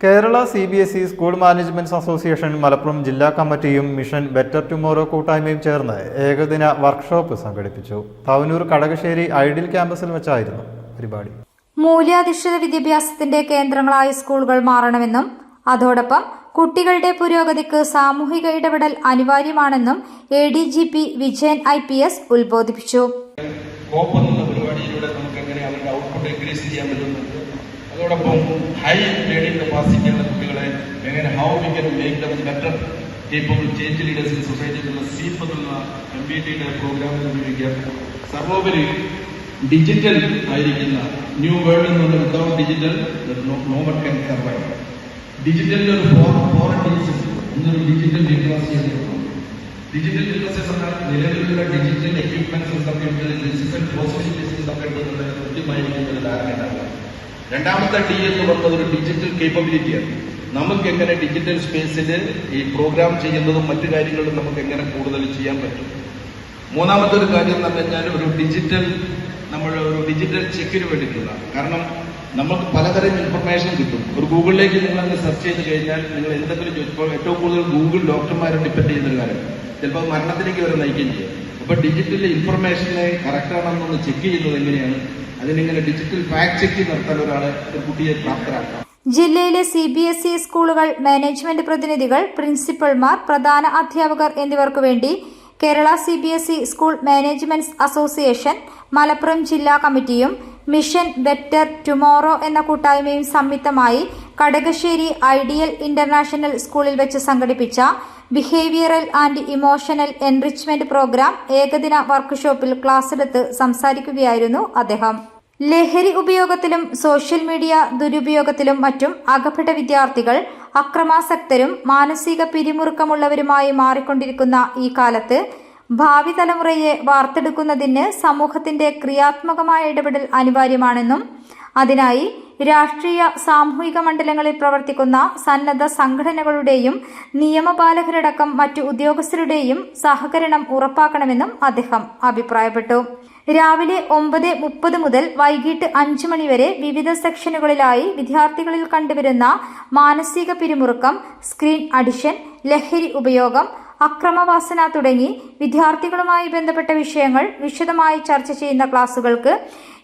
Kerala C B S E school management association Malappuram ജില്ലാ കമ്മിറ്റിയും mission better tomorrow കൂട്ടായ്മയും ചേർന്ന് ഏകദിന വർക്ക്ഷോപ്പ് സംഘടിപ്പിച്ചു. തവനൂർ കടകശ്ശേരി ഐഡിൽ ക്യാമ്പസിൽ വെച്ചായിരുന്നു പരിപാടി. മൂല്യാധിഷ്ഠിത വിദ്യാഭ്യാസത്തിന്റെ കേന്ദ്രങ്ങളായ സ്കൂളുകൾ മാറണമെന്നും അതോടൊപ്പം കുട്ടികളുടെ പുരോഗതിക്ക് സാമൂഹിക ഇടപെടൽ അനിവാര്യമാണെന്നും A D G P Vijayan I P S ഉദ്ബോധിപ്പിച്ചു cope എന്നുള്ള പരിപാടിയിലൂടെ നമുക്ക് എങ്ങനെ അവരുടെ ഔട്ട്പുട്ട് ഇൻക്രീസ് ചെയ്യാൻ പറ്റുന്നുണ്ട് അതോടൊപ്പം ഹൈ ലേണിംഗ് കപ്പാസിറ്റി ഉള്ള കുട്ടികളെ എങ്ങനെ how we can make them better capable change leaders in society എന്നുള്ള സീപ്പ് എന്നുള്ള എം ബി ടിയുടെ പ്രോഗ്രാമിൽ ഉപയോഗിക്കാം. സർവോപരി ഡിജിറ്റൽ ആയിരിക്കുന്ന ന്യൂ വേൾഡ് എന്നുള്ള without digital no one can survive ഡിജിറ്റലിൽ ഒരു ഫോറൻ ഡിജിറ്റൽ എന്നൊരു ഡിജിറ്റൽ ലിറ്ററസി ഡിജിറ്റൽ ലിറ്ററസി എന്നാൽ നിലവിലുള്ള digital equipments subject digital possibilities എന്നുള്ള കൃത്യമായിരിക്കുന്ന ഒരു ധാരണ രണ്ടാമത്തെ ഡി എന്ന് പറഞ്ഞത് ഒരു ഡിജിറ്റൽ കേപ്പബിലിറ്റിയാണ് നമുക്ക് എങ്ങനെ ഡിജിറ്റൽ സ്പേസിൽ ഈ പ്രോഗ്രാം ചെയ്യുന്നതും മറ്റു കാര്യങ്ങളും നമുക്ക് എങ്ങനെ കൂടുതൽ ചെയ്യാൻ പറ്റും? മൂന്നാമത്തെ ഒരു കാര്യം എന്ന് പറഞ്ഞാൽ ഒരു ഡിജിറ്റൽ നമ്മൾ ഒരു ഡിജിറ്റൽ ചെക്കിന് വേണ്ടിയിട്ടുള്ള കാരണം നമുക്ക് പലതരം ഇൻഫർമേഷൻ കിട്ടും. ഒരു ഗൂഗിളിലേക്ക് നിങ്ങൾ സെർച്ച് ചെയ്ത് കഴിഞ്ഞാൽ നിങ്ങൾ എന്തെങ്കിലും ചോദിച്ചപ്പോൾ ഏറ്റവും കൂടുതൽ ഗൂഗിൾ ഡോക്ടർമാരെ ഡിപ്പെൻഡ് ചെയ്യുന്ന ഒരു കാര്യം. ചിലപ്പോൾ മരണത്തിലേക്ക് വരെ നയിക്കുകയും ചെയ്യും. അപ്പൊ ഡിജിറ്റൽ ഇൻഫർമേഷനെ കറക്റ്റ് ആണെന്നൊന്ന് ചെക്ക് ചെയ്യുന്നത് എങ്ങനെയാണ്? അതിനിങ്ങനെ ഡിജിറ്റൽ ഫാക്ട് ചെക്ക് നടത്താൻ ഒരാളെ ഒരു കുട്ടിയെ പ്രാപ്തരാക്കാം. ജില്ലയിലെ സി ബി എസ് ഇ സ്കൂളുകൾ മാനേജ്മെന്റ് പ്രതിനിധികൾ പ്രിൻസിപ്പൽമാർ പ്രധാന അധ്യാപകർ എന്നിവർക്കു വേണ്ടി Kerala C B S E school management association Malappuram ജില്ലാ കമ്മിറ്റിയും മിഷൻ ബെറ്റർ ടുമോറോ എന്ന കൂട്ടായ്മയും സംയുക്തമായി കടകശ്ശേരി ഐഡിയൽ ഇന്റർനാഷണൽ സ്കൂളിൽ വെച്ച് സംഘടിപ്പിച്ച behavioural and emotional enrichment programme ഏകദിന വർക്ക്ഷോപ്പിൽ ക്ലാസ്സെടുത്ത് സംസാരിക്കുകയായിരുന്നു അദ്ദേഹം. ലഹരി ഉപയോഗത്തിലും സോഷ്യൽ മീഡിയ ദുരുപയോഗത്തിലും മറ്റും അകപ്പെട്ട വിദ്യാർത്ഥികൾ അക്രമാസക്തരും മാനസിക പിരിമുറുക്കമുള്ളവരുമായി മാറിക്കൊണ്ടിരിക്കുന്ന ഈ കാലത്ത് ഭാവി തലമുറയെ വാർത്തെടുക്കുന്നതിന് സമൂഹത്തിന്റെ ക്രിയാത്മകമായ ഇടപെടൽ അനിവാര്യമാണെന്നും അതിനായി രാഷ്ട്രീയ സാമൂഹിക മണ്ഡലങ്ങളിൽ പ്രവർത്തിക്കുന്ന സന്നദ്ധ സംഘടനകളുടെയും നിയമപാലകരടക്കം മറ്റു ഉദ്യോഗസ്ഥരുടെയും സഹകരണം ഉറപ്പാക്കണമെന്നും അദ്ദേഹം അഭിപ്രായപ്പെട്ടു. രാവിലെ ഒമ്പത് മുപ്പത് മുതൽ വൈകിട്ട് അഞ്ചു മണിവരെ വിവിധ സെക്ഷനുകളിലായി വിദ്യാർത്ഥികളിൽ കണ്ടുവരുന്ന മാനസിക പിരിമുറുക്കം സ്ക്രീൻ അഡിഷൻ ലഹരി ഉപയോഗം അക്രമവാസന തുടങ്ങി വിദ്യാർത്ഥികളുമായി ബന്ധപ്പെട്ട വിഷയങ്ങൾ വിശദമായി ചർച്ച ചെയ്യുന്ന ക്ലാസുകൾക്ക്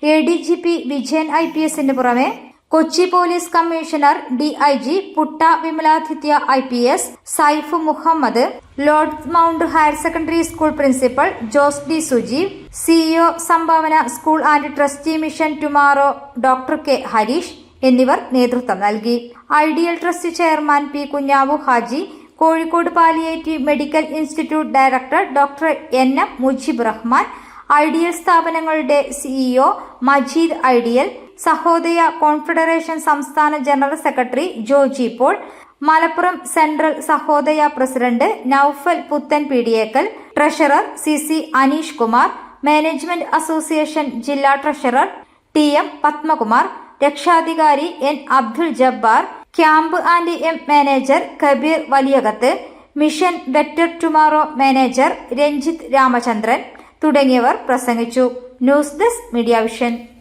A D G P Vijayan I P എസിന് പുറമെ Kochi police commissioner D I G Putta Vimaladitya I P S Saif Muhammad Lord Mount higher secondary school principal Jose D Sujeev CEO Sambhavana school and trustee mission tomorrow doctor K Harish എന്നിവർ നേതൃത്വം നൽകി. Ideal trust chairman P Kunhavu Haji Kozhikode palliative medical institute director doctor N M Mujeeb Rahman ideal സ്ഥാപനങ്ങളുടെ CEO Majeed ideal Sahodaya confederation സംസ്ഥാന general secretary Joji Paul Malappuram central Sahodaya president Noufal Puthan Peediyekkal treasurer C C Aneesh Kumar management association ജില്ലാ treasurer T M Padmakumar രക്ഷാധികാരി N Abdul Jabbar camp and M manager Kabeer Valiyakath mission better tomorrow manager Ranjith Ramachandran തുടങ്ങിയവർ പ്രസംഗിച്ചു. News desk media vision.